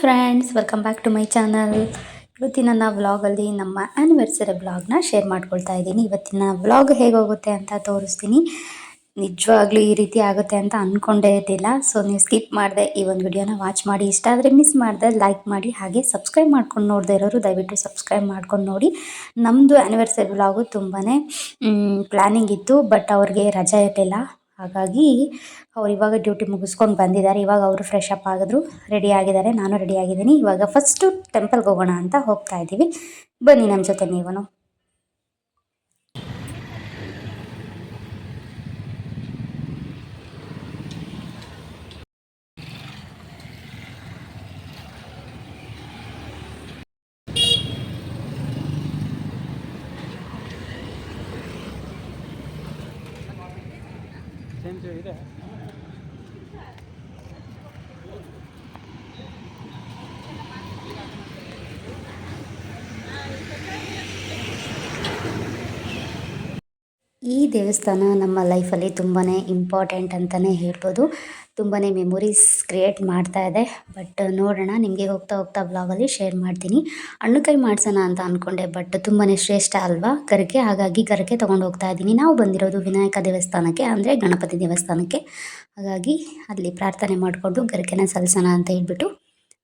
Friends welcome back to my channel ಇವತ್ತಿನ ನಾನು ವ್ಲಾಗಲ್ಲಿ ನಮ್ಮ ಆ್ಯನಿವರ್ಸರಿ ವ್ಲಾಗ್ನ ಶೇರ್ ಮಾಡ್ಕೊಳ್ತಾ ಇದ್ದೀನಿ. ಇವತ್ತಿನ ವ್ಲಾಗ್ ಹೇಗೋಗುತ್ತೆ ಅಂತ ತೋರಿಸ್ತೀನಿ. ನಿಜವಾಗ್ಲೂ ಈ ರೀತಿ ಆಗುತ್ತೆ ಅಂತ ಅಂದ್ಕೊಂಡೇ ಇದ್ದಿಲ್ಲ. ಸೊ ನೀವು ಸ್ಕಿಪ್ ಮಾಡಿದೆ ಈ ಒಂದು ವಿಡಿಯೋನ ವಾಚ್ ಮಾಡಿ. ಇಷ್ಟ ಆದರೆ ಮಿಸ್ ಮಾಡಿದೆ ಲೈಕ್ ಮಾಡಿ, ಹಾಗೆ ಸಬ್ಸ್ಕ್ರೈಬ್ ಮಾಡ್ಕೊಂಡು ನೋಡದೇ ಇರೋರು ದಯವಿಟ್ಟು ಸಬ್ಸ್ಕ್ರೈಬ್ ಮಾಡ್ಕೊಂಡು ನೋಡಿ. ನಮ್ಮದು ಆ್ಯನಿವರ್ಸರಿ ವ್ಲಾಗು ತುಂಬಾ ಪ್ಲ್ಯಾನಿಂಗ್ ಇತ್ತು ಬಟ್ ಅವ್ರಿಗೆ ರಜೆ ಇರಲಿಲ್ಲ. ಹಾಗಾಗಿ ಅವ್ರು ಇವಾಗ ಡ್ಯೂಟಿ ಮುಗಿಸ್ಕೊಂಡು ಬಂದಿದ್ದಾರೆ. ಇವಾಗ ಅವರು ಫ್ರೆಶ್ ಅಪ್ ಆಗಿದ್ರು ರೆಡಿ ಆಗಿದ್ದಾರೆ. ನಾನು ರೆಡಿ ಆಗಿದ್ದೀನಿ. ಇವಾಗ ಫಸ್ಟು ಟೆಂಪಲ್ಗೆ ಹೋಗೋಣ ಅಂತ ಹೋಗ್ತಾ ಇದ್ದೀವಿ. ಬನ್ನಿ ನಮ್ಮ ಜೊತೆ ನೀವು ಚೇಂಜ್ ಇದೆ ಈ ದೇವಸ್ಥಾನ ನಮ್ಮ ಲೈಫಲ್ಲಿ ತುಂಬಾ ಇಂಪಾರ್ಟೆಂಟ್ ಅಂತಲೇ ಹೇಳ್ಬೋದು. ತುಂಬಾ ಮೆಮೊರೀಸ್ ಕ್ರಿಯೇಟ್ ಮಾಡ್ತಾ ಇದೆ. ಬಟ್ ನೋಡೋಣ, ನಿಮಗೆ ಹೋಗ್ತಾ ಹೋಗ್ತಾ ಬ್ಲಾಗಲ್ಲಿ ಶೇರ್ ಮಾಡ್ತೀನಿ. ಹಣ್ಣುಕಾಯಿ ಮಾಡ್ಸೋಣ ಅಂತ ಅಂದ್ಕೊಂಡೆ ಬಟ್ ತುಂಬಾ ಶ್ರೇಷ್ಠ ಅಲ್ವಾ? ಗರಕೆ, ಹಾಗಾಗಿ ಗರಕೆ ತೊಗೊಂಡು ಹೋಗ್ತಾ ಇದ್ದೀನಿ. ನಾವು ಬಂದಿರೋದು ವಿನಾಯಕ ದೇವಸ್ಥಾನಕ್ಕೆ, ಅಂದರೆ ಗಣಪತಿ ದೇವಸ್ಥಾನಕ್ಕೆ. ಹಾಗಾಗಿ ಅಲ್ಲಿ ಪ್ರಾರ್ಥನೆ ಮಾಡಿಕೊಂಡು ಗರಿಕೆನ ಸಲ್ಲಿಸೋಣ ಅಂತ ಹೇಳ್ಬಿಟ್ಟು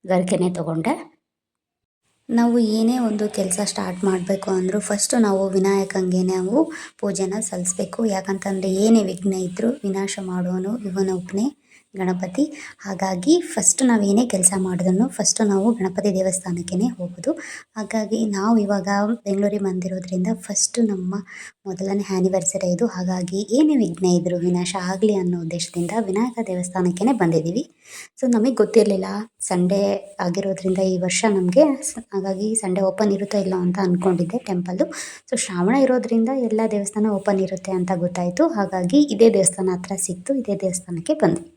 ಗರಿಕೆನೇ ತೊಗೊಂಡೆ. ನಾವು ಏನೇ ಒಂದು ಕೆಲಸ ಸ್ಟಾರ್ಟ್ ಮಾಡಬೇಕು ಅಂದರೂ ಫಸ್ಟು ನಾವು ವಿನಾಯಕಂಗೆ ನಾವು ಪೂಜೆನ ಸಲ್ಲಿಸ್ಬೇಕು ಯಾಕಂತಂದರೆ ಏನೇ ವಿಘ್ನ ಇದ್ದರೂ ವಿನಾಶ ಮಾಡುವನು ಇವನೊಬ್ಬನೇ ಗಣಪತಿ. ಹಾಗಾಗಿ ಫಸ್ಟ್ ನಾವು ಏನೇ ಕೆಲಸ ಮಾಡಿದ್ರು ಫಸ್ಟು ನಾವು ಗಣಪತಿ ದೇವಸ್ಥಾನಕ್ಕೇ ಹೋಗೋದು. ಹಾಗಾಗಿ ನಾವು ಇವಾಗ ಬೆಂಗಳೂರಿಗೆ ಬಂದಿರೋದ್ರಿಂದ ಫಸ್ಟು ನಮ್ಮ ಮೊದಲನೇ ಆ್ಯನಿವರ್ಸರಿ ಇದು. ಹಾಗಾಗಿ ಏನೇ ವಿಘ್ನ ಇದ್ದರೂ ವಿನಾಶ ಆಗಲಿ ಅನ್ನೋ ಉದ್ದೇಶದಿಂದ ವಿನಾಯಕ ದೇವಸ್ಥಾನಕ್ಕೇ ಬಂದಿದ್ದೀವಿ. ಸೊ ನಮಗೆ ಗೊತ್ತಿರಲಿಲ್ಲ ಸಂಡೇ ಆಗಿರೋದ್ರಿಂದ ಈ ವರ್ಷ ನಮಗೆ ಹಾಗಾಗಿ ಸಂಡೇ ಓಪನ್ ಇರುತ್ತೋ ಇಲ್ಲ ಅಂತ ಅಂದ್ಕೊಂಡಿದ್ದೆ ಟೆಂಪಲ್ಲು ಸೊ ಶ್ರಾವಣ ಇರೋದ್ರಿಂದ ಎಲ್ಲ ದೇವಸ್ಥಾನ ಓಪನ್ ಇರುತ್ತೆ ಅಂತ ಗೊತ್ತಾಯಿತು. ಹಾಗಾಗಿ ಇದೇ ದೇವಸ್ಥಾನ ಹತ್ರ ಸಿಕ್ತು, ಇದೇ ದೇವಸ್ಥಾನಕ್ಕೆ ಬಂದ್ವಿ.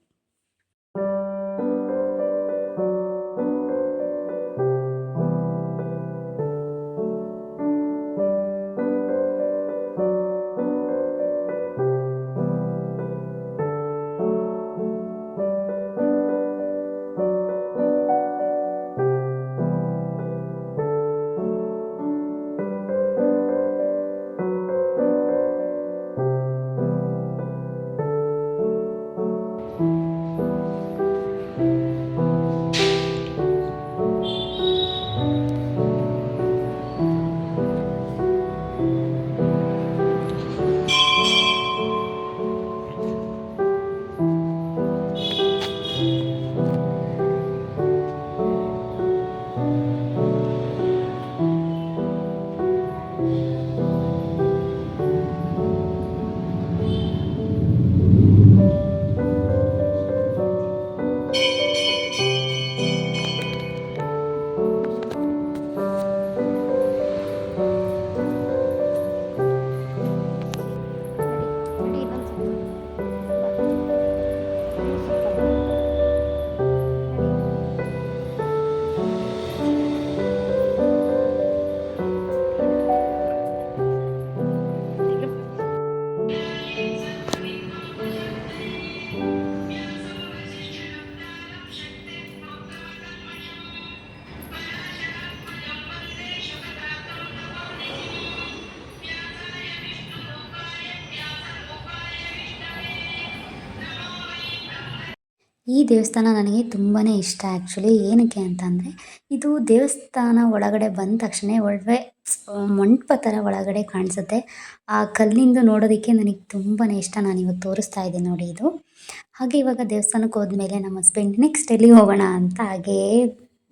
ಈ ದೇವಸ್ಥಾನ ನನಗೆ ತುಂಬಾ ಇಷ್ಟ ಆ್ಯಕ್ಚುಲಿ ಏನಕ್ಕೆ ಅಂತಂದರೆ, ಇದು ದೇವಸ್ಥಾನ ಒಳಗಡೆ ಬಂದ ತಕ್ಷಣ ಒಳ್ಳೆ ಮಂಟಪ ಥರ ಒಳಗಡೆ ಕಾಣಿಸುತ್ತೆ. ಆ ಕಲ್ಲಿಂದ ನೋಡೋದಕ್ಕೆ ನನಗೆ ತುಂಬಾ ಇಷ್ಟ ನಾನು ಇವಾಗ ತೋರಿಸ್ತಾ ಇದ್ದೀನಿ ನೋಡಿ ಇದು. ಹಾಗೆ ಇವಾಗ ದೇವಸ್ಥಾನಕ್ಕೆ ಹೋದ್ಮೇಲೆ ನಮ್ಮ ಹಸ್ಬೆಂಡ್ ನೆಕ್ಸ್ಟ್ ಎಲ್ಲಿಗೆ ಹೋಗೋಣ ಅಂತ ಹಾಗೇ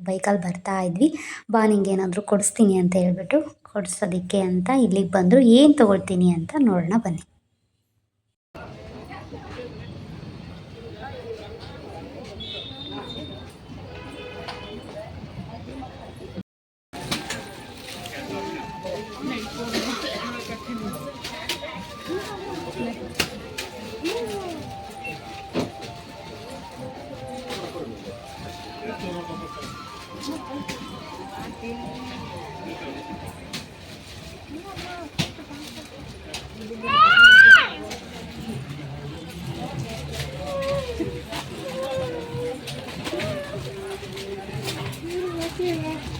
ಬೈಕಲ್ಲಿ ಬರ್ತಾ ಇದ್ವಿ. ಬಾ, ನಿಂಗೆ ಏನಾದರೂ ಕೊಡಿಸ್ತೀನಿ ಅಂತ ಹೇಳ್ಬಿಟ್ಟು, ಕೊಡಿಸೋದಕ್ಕೆ ಅಂತ ಇಲ್ಲಿಗೆ ಬಂದರು. ಏನು ತೊಗೊಳ್ತೀನಿ ಅಂತ ನೋಡೋಣ ಬನ್ನಿ. Thank.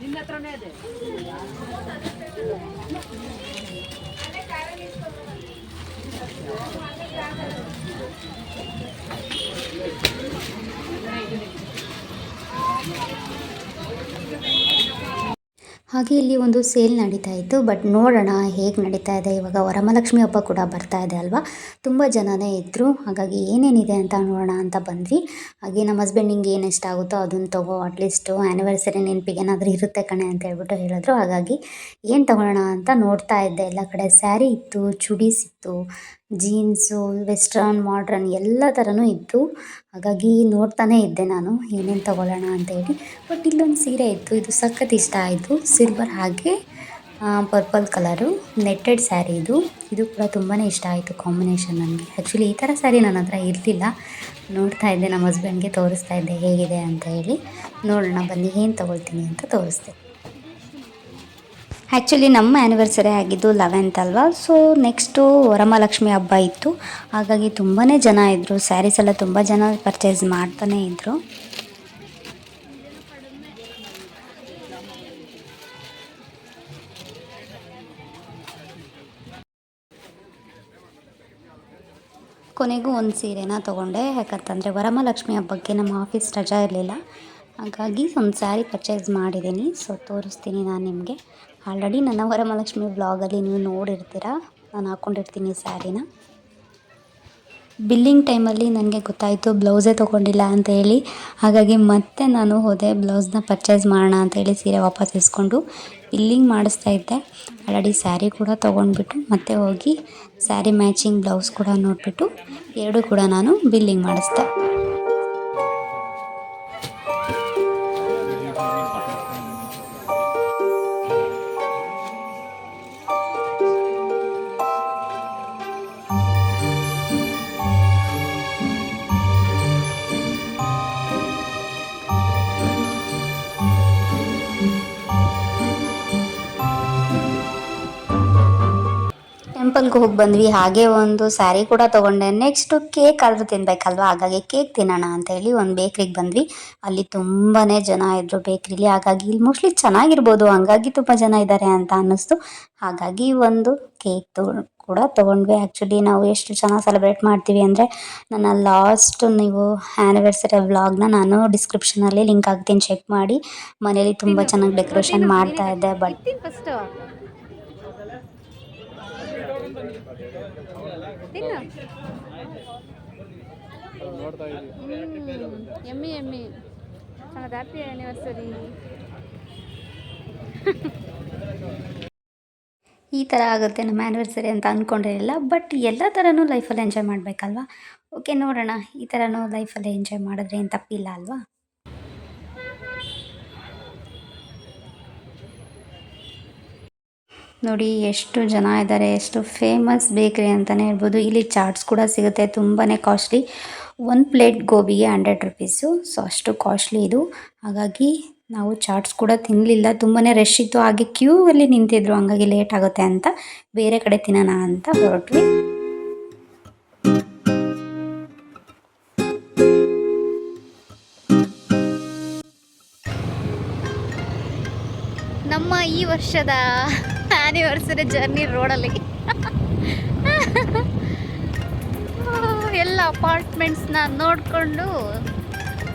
నిన్న ಹಾಗೆ ಇಲ್ಲಿ ಒಂದು ಸೇಲ್ ನಡೀತಾ ಇತ್ತು, ಬಟ್ ನೋಡೋಣ ಹೇಗೆ ನಡೀತಾ ಇದೆ. ಇವಾಗ ವರಮಹಾಲಕ್ಷ್ಮಿ ಹಬ್ಬ ಕೂಡ ಬರ್ತಾ ಇದೆ ಅಲ್ವಾ? ತುಂಬ ಜನನೇ ಇದ್ದರು ಹಾಗಾಗಿ ಏನೇನಿದೆ ಅಂತ ನೋಡೋಣ ಅಂತ ಬಂದ್ವಿ. ಹಾಗೆ ನಮ್ಮ ಹಸ್ಬೆಂಡಿಂಗೆ ಏನು ಇಷ್ಟ ಆಗುತ್ತೋ ಅದನ್ನು ತಗೋ ಅಟ್ಲೀಸ್ಟು ಆ್ಯನಿವರ್ಸರಿ ನೆನಪಿಗೆ ಏನಾದರೂ ಇರುತ್ತೆ ಕಣೆ ಅಂತ ಹೇಳ್ಬಿಟ್ಟು ಹೇಳಿದ್ರು. ಹಾಗಾಗಿ ಏನು ತಗೊಳ್ಳೋಣ ಅಂತ ನೋಡ್ತಾ ಇದ್ದೆ. ಎಲ್ಲ ಕಡೆ ಸ್ಯಾರಿ ಇತ್ತು ಚೂಡೀಸ್ ಇತ್ತು ಜೀನ್ಸು, ವೆಸ್ಟರ್ನ್, ಮಾಡ್ರನ್ ಎಲ್ಲ ಥರನೂ ಇತ್ತು ಹಾಗಾಗಿ ನೋಡ್ತಾನೇ ಇದ್ದೆ ನಾನು, ಏನೇನು ತಗೊಳ್ಳೋಣ ಅಂತ ಹೇಳಿ ಬಟ್ ಇಲ್ಲೊಂದು ಸೀರೆ ಇತ್ತು, ಇದು ಸಖತ್ ಇಷ್ಟ ಆಯಿತು, ಸಿಲ್ವರ್ ಹಾಗೆ ಪರ್ಪಲ್ ಕಲರು, ನೆಟ್ಟೆಡ್ ಸ್ಯಾರಿ ಇದು. ಇದು ಕೂಡ ತುಂಬಾ ಇಷ್ಟ ಆಯಿತು ಕಾಂಬಿನೇಷನ್ ನನಗೆ. ಆ್ಯಕ್ಚುಲಿ ಈ ಥರ ಸ್ಯಾರಿ ನನ್ನ ಹತ್ರ ಇರಲಿಲ್ಲ. ನೋಡ್ತಾ ಇದ್ದೆ, ನಮ್ಮ ಹಸ್ಬೆಂಡ್ಗೆ ತೋರಿಸ್ತಾ ಇದ್ದೆ, ಹೇಗಿದೆ ಅಂತ ಹೇಳಿ. ನೋಡೋಣ, ಬನ್ನಿ, ಏನು ತೊಗೊಳ್ತೀನಿ ಅಂತ ತೋರಿಸ್ದೆ. ಆ್ಯಕ್ಚುಲಿ ನಮ್ಮ ಆ್ಯನಿವರ್ಸರಿ ಆಗಿದ್ದು ಲೆವೆಂತ್ ಅಲ್ವಾ? ಸೊ ನೆಕ್ಸ್ಟು ವರಮಹಾಲಕ್ಷ್ಮಿ ಹಬ್ಬ ಇತ್ತು. ಹಾಗಾಗಿ ತುಂಬಾ ಜನ ಇದ್ದರು ಸ್ಯಾರೀಸ್ ಎಲ್ಲ ತುಂಬ ಜನ ಪರ್ಚೇಸ್ ಮಾಡ್ತಾನೇ ಇದ್ದರು ಕೊನೆಗೂ ಒಂದು ಸೀರೆನ ತೊಗೊಂಡೆ. ಯಾಕಂತಂದರೆ ವರಮಹಾಲಕ್ಷ್ಮಿ ಹಬ್ಬಕ್ಕೆ ನಮ್ಮ ಆಫೀಸ್ ರಜಾ ಇರಲಿಲ್ಲ. ಹಾಗಾಗಿ ಒಂದು ಸ್ಯಾರಿ ಪರ್ಚೇಸ್ ಮಾಡಿದ್ದೀನಿ ಸೊ ತೋರಿಸ್ತೀನಿ ನಾನು ನಿಮಗೆ. ಆಲ್ರೆಡಿ ನನ್ನ ವರಮಹಾಲಕ್ಷ್ಮಿ ಬ್ಲಾಗಲ್ಲಿ ನೀವು ನೋಡಿರ್ತೀರ? ನಾನು ಹಾಕ್ಕೊಂಡಿರ್ತೀನಿ ಸ್ಯಾರಿನ. ಬಿಲ್ಲಿಂಗ್ ಟೈಮಲ್ಲಿ ನನಗೆ ಗೊತ್ತಾಯಿತು ಬ್ಲೌಸೇ ತೊಗೊಂಡಿಲ್ಲ ಅಂತ ಹೇಳಿ. ಹಾಗಾಗಿ ಮತ್ತೆ ನಾನು ಹೋದೆ ಬ್ಲೌಸ್ನ ಪರ್ಚೇಸ್ ಮಾಡೋಣ ಅಂತ ಹೇಳಿ ಸೀರೆ ವಾಪಸ್ ಇಸ್ಕೊಂಡು ಬಿಲ್ಲಿಂಗ್ ಮಾಡಿಸ್ತಾ ಇದ್ದೆ. ಆಲ್ರೆಡಿ ಸ್ಯಾರಿ ಕೂಡ ತೊಗೊಂಡ್ಬಿಟ್ಟು ಮತ್ತೆ ಹೋಗಿ ಸ್ಯಾರಿ ಮ್ಯಾಚಿಂಗ್ ಬ್ಲೌಸ್ ಕೂಡ ನೋಡಿಬಿಟ್ಟು ಎರಡೂ ಕೂಡ ನಾನು ಬಿಲ್ಲಿಂಗ್ ಮಾಡಿಸ್ದೆ. ಟೆಂಪಲ್ಗೆ ಹೋಗಿ ಬಂದ್ವಿ. ಹಾಗೆ ಒಂದು ಸ್ಯಾರಿ ಕೂಡ ತಗೊಂಡೆ. ನೆಕ್ಸ್ಟು ಕೇಕ್ ಆದರೂ ತಿನ್ಬೇಕಲ್ವಾ? ಹಾಗಾಗಿ ಕೇಕ್ ತಿನ್ನೋಣ ಅಂತ ಹೇಳಿ ಒಂದು ಬೇಕ್ರಿಗೆ ಬಂದ್ವಿ. ಅಲ್ಲಿ ತುಂಬಾ ಜನ ಇದ್ದರು ಬೇಕ್ರಿಲಿ ಹಾಗಾಗಿ ಇಲ್ಲಿ ಮೋಸ್ಟ್ಲಿ ಚೆನ್ನಾಗಿರ್ಬೋದು. ಹಂಗಾಗಿ ತುಂಬ ಜನ ಇದ್ದಾರೆ ಅಂತ ಅನ್ನಿಸ್ತು. ಹಾಗಾಗಿ ಒಂದು ಕೇಕ್ ಕೂಡ ತೊಗೊಂಡ್ವಿ. ಆ್ಯಕ್ಚುಲಿ ನಾವು ಎಷ್ಟು ಚೆನ್ನಾಗಿ ಸೆಲೆಬ್ರೇಟ್ ಮಾಡ್ತೀವಿ ಅಂದರೆ ನನ್ನ ಲಾಸ್ಟ್ ನೀವು ಆ್ಯನಿವರ್ಸರಿ ವ್ಲಾಗ್ನ ನಾನು ಡಿಸ್ಕ್ರಿಪ್ಷನಲ್ಲಿ ಲಿಂಕ್ ಹಾಕ್ತೀನಿ. ಚೆಕ್ ಮಾಡಿ. ಮನೇಲಿ ತುಂಬ ಚೆನ್ನಾಗಿ ಡೆಕೋರೇಷನ್ ಮಾಡ್ತಾ ಇದ್ದೆ ಬಟ್ ತಿನ್ನು. ಎಮ್ಮಿ ಎಮ್ಮಿ. ಚೆನ್ನಾಗಿ ಹ್ಯಾಪಿ ಆ್ಯನಿವರ್ಸರಿ ಈ ಥರ ಆಗುತ್ತೆ ನಮ್ಮ ಆ್ಯನಿವರ್ಸರಿ ಅಂತ ಅಂದ್ಕೊಂಡಿರಲಿಲ್ಲ ಬಟ್ ಎಲ್ಲ ಥರನೂ ಲೈಫಲ್ಲಿ ಎಂಜಾಯ್ ಮಾಡಬೇಕಲ್ವಾ? ಓಕೆ ನೋಡೋಣ. ಈ ಥರನೂ ಲೈಫಲ್ಲಿ ಎಂಜಾಯ್ ಮಾಡಿದ್ರೆ ಏನು ತಪ್ಪಿಲ್ಲ ಅಲ್ವಾ? ನೋಡಿ ಎಷ್ಟು ಜನ ಇದ್ದಾರೆ, ಎಷ್ಟು ಫೇಮಸ್ ಬೇಕ್ರಿ ಅಂತಲೇ ಹೇಳ್ಬೋದು. ಇಲ್ಲಿ ಚಾಟ್ಸ್ ಕೂಡ ಸಿಗುತ್ತೆ ತುಂಬಾ ಕಾಸ್ಟ್ಲಿ ಒಂದು ಪ್ಲೇಟ್ ಗೋಬಿಗೆ ಹಂಡ್ರೆಡ್ ರುಪೀಸು ಸೊ ಅಷ್ಟು ಕಾಸ್ಟ್ಲಿ ಇದು. ಹಾಗಾಗಿ ನಾವು ಚಾಟ್ಸ್ ಕೂಡ ತಿನ್ನಲಿಲ್ಲ ತುಂಬಾ ರಶ್ ಇತ್ತು. ಹಾಗೆ ಕ್ಯೂ ಅಲ್ಲಿ ನಿಂತಿದ್ರು. ಹಂಗಾಗಿ ಲೇಟ್ ಆಗುತ್ತೆ ಅಂತ. ಬೇರೆ ಕಡೆ ತಿನ್ನೋಣ ಅಂತ ಹೊರಟ್ವಿ. ನಮ್ಮ ಈ ವರ್ಷದ ಆ್ಯನಿವರ್ಸರಿ ಜರ್ನಿ ರೋಡಲ್ಲಿ. ಎಲ್ಲ ಅಪಾರ್ಟ್ಮೆಂಟ್ಸ್ನ ನೋಡಿಕೊಂಡು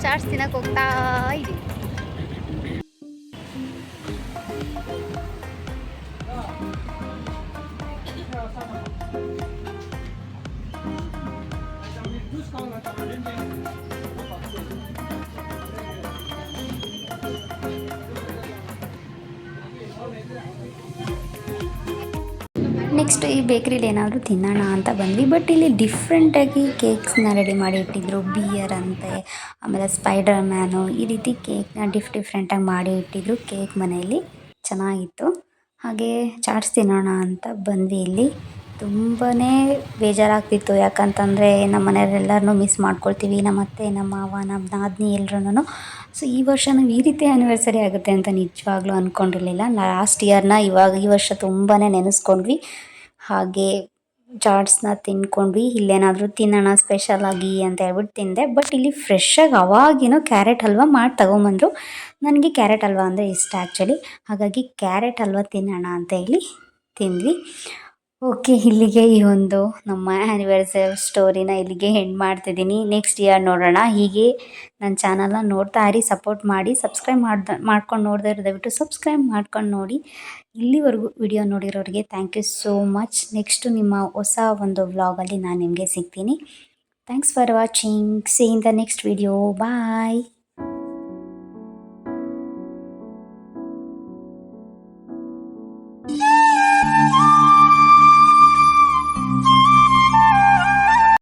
ಚಾಟ್ಸ್ ತಿನ್ನಕ್ಕೆ ಹೋಗ್ತಾ ಇದ್ದೀವಿ ನೆಕ್ಸ್ಟ್ ಈ ಬೇಕ್ರಿಲಿ ಏನಾದರೂ ತಿನ್ನೋಣ ಅಂತ ಬಂದ್ವಿ. ಬಟ್ ಇಲ್ಲಿ ಡಿಫ್ರೆಂಟಾಗಿ ಕೇಕ್ಸ್ನ ರೆಡಿ ಮಾಡಿ ಇಟ್ಟಿದ್ರು. ಬಿಯರ್ ಅಂತೆ, ಆಮೇಲೆ ಸ್ಪೈಡರ್ ಮ್ಯಾನು ಈ ರೀತಿ ಕೇಕ್ನ ಡಿಫ್ ಡಿಫ್ರೆಂಟಾಗಿ ಮಾಡಿ ಇಟ್ಟಿದ್ರು. ಕೇಕ್ ಮನೆಯಲ್ಲಿ ಚೆನ್ನಾಗಿತ್ತು. ಹಾಗೆ ಚಾಟ್ಸ್ ತಿನ್ನೋಣ ಅಂತ ಬಂದ್ವಿ ಇಲ್ಲಿ. ತುಂಬಾ ಬೇಜಾರಾಗ್ತಿತ್ತು. ಯಾಕಂತಂದರೆ ನಮ್ಮ ಮನೆಯವರೆಲ್ಲರನ್ನೂ ಮಿಸ್ ಮಾಡ್ಕೊಳ್ತೀವಿ. ನಮ್ಮ ಅತ್ತೆ, ನಮ್ಮ ಮಾವ, ನಮ್ಮ ನಾದಿನಿ ಎಲ್ಲರೂ ಸೊ ಈ ವರ್ಷ ನಾವು ಈ ರೀತಿ ಆ್ಯನಿವರ್ಸರಿ ಆಗುತ್ತೆ ಅಂತ ನಿಜವಾಗ್ಲೂ ಅಂದ್ಕೊಂಡಿರಲಿಲ್ಲ ಲಾಸ್ಟ್ ಇಯರ್ನ ಇವಾಗ ಈ ವರ್ಷ ತುಂಬಾ ನೆನೆಸ್ಕೊಂಡ್ವಿ. ಹಾಗೆ ಚಾಟ್ಸ್ನ ತಿನ್ಕೊಂಡ್ವಿ ಇಲ್ಲೇನಾದರೂ ತಿನ್ನೋಣ ಸ್ಪೆಷಲಾಗಿ ಅಂತ ಹೇಳ್ಬಿಟ್ಟು ತಿಂದೆ. ಬಟ್ ಇಲ್ಲಿ ಫ್ರೆಶ್ಶಾಗಿ ಅವಾಗಿನೋ ಕ್ಯಾರೆಟ್ ಹಲ್ವಾ ಮಾಡಿ ತಗೊಂಬಂದರು. ನನಗೆ ಕ್ಯಾರೆಟ್ ಹಲ್ವಾ ಅಂದರೆ ಇಷ್ಟ ಆ್ಯಕ್ಚುಲಿ ಹಾಗಾಗಿ ಕ್ಯಾರೆಟ್ ಹಲ್ವಾ ತಿನ್ನೋಣ ಅಂತ ಹೇಳಿ ತಿಂದ್ವಿ. ಓಕೆ ಇಲ್ಲಿಗೆ ಈ ಒಂದು ನಮ್ಮ ಆ್ಯನಿವರ್ಸರಿ ಸ್ಟೋರಿನ ಇಲ್ಲಿಗೆ ಎಂಡ್ ಮಾಡ್ತಿದ್ದೀನಿ. ನೆಕ್ಸ್ಟ್ ಇಯರ್ ನೋಡೋಣ. ಹೀಗೆ ನನ್ನ ಚಾನಲ್ನ ನೋಡ್ತಾ ಇರಿ ಸಪೋರ್ಟ್ ಮಾಡಿ ಸಬ್ಸ್ಕ್ರೈಬ್ ಮಾಡ್ದ ಮಾಡ್ಕೊಂಡು ನೋಡ್ದೆ ದಯವಿಟ್ಟು ಸಬ್ಸ್ಕ್ರೈಬ್ ಮಾಡ್ಕೊಂಡು ನೋಡಿ. ಇಲ್ಲಿವರೆಗೂ video ನೋಡಿರೋರಿಗೆ thank you so much next ನಿಮ್ಮ ಹೊಸ ಒಂದು ವ್ಲಾಗಲ್ಲಿ ನಾನು ನಿಮಗೆ ಸಿಗ್ತೀನಿ. Thanks for watching see in the next video bye